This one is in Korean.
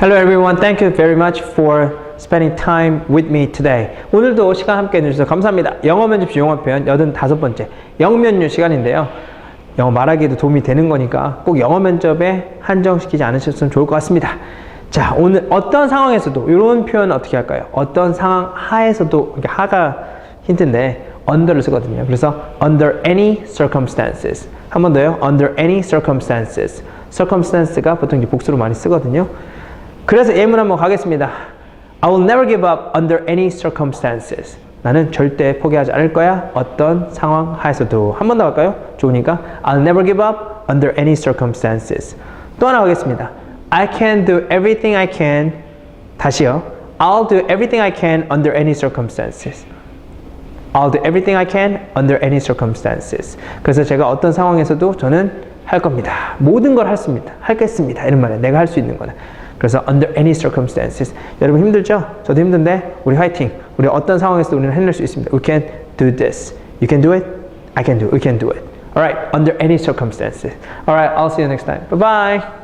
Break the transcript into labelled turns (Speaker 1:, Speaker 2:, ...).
Speaker 1: Hello everyone. Thank you very much for spending time with me today. 오늘도 시간 함께 해주셔서 감사합니다. 영어 면접 영어 표현 85번째 영면류 시간인데요. 영어 말하기에도 도움이 되는 거니까 꼭 영어 면접에 한정시키지 않으셨으면 좋을 것 같습니다. 자, 오늘 어떤 상황에서도 이런 표현 어떻게 할까요? 어떤 상황 하에서도 이게 하가 힌트인데 under를 쓰거든요. 그래서 under any circumstances. 한 번 더요. under any circumstances. circumstance가 보통 이제 복수로 많이 쓰거든요. 그래서 예문 한번 가겠습니다. I will never give up under any circumstances. 나는 절대 포기하지 않을 거야. 어떤 상황 하에서도. 한 번더 갈까요? 좋으니까. I'll never give up under any circumstances. 또 하나 가겠습니다. I can do everything I can. 다시요. I'll do everything I can under any circumstances. I'll do everything I can under any circumstances. 그래서 제가 어떤 상황에서도 저는 할 겁니다. 모든 걸 할습니다. 하겠습니다. 이런 말이에요. 내가 할 수 있는 거는. 그래서 under any circumstances. 여러분 힘들죠? 저도 힘든데 우리 화이팅. 우리 어떤 상황에서도 우리는 해낼 수 있습니다. We can do this. You can do it. I can do it. We can do it. Alright. Under any circumstances. Alright. I'll see you next time. Bye bye.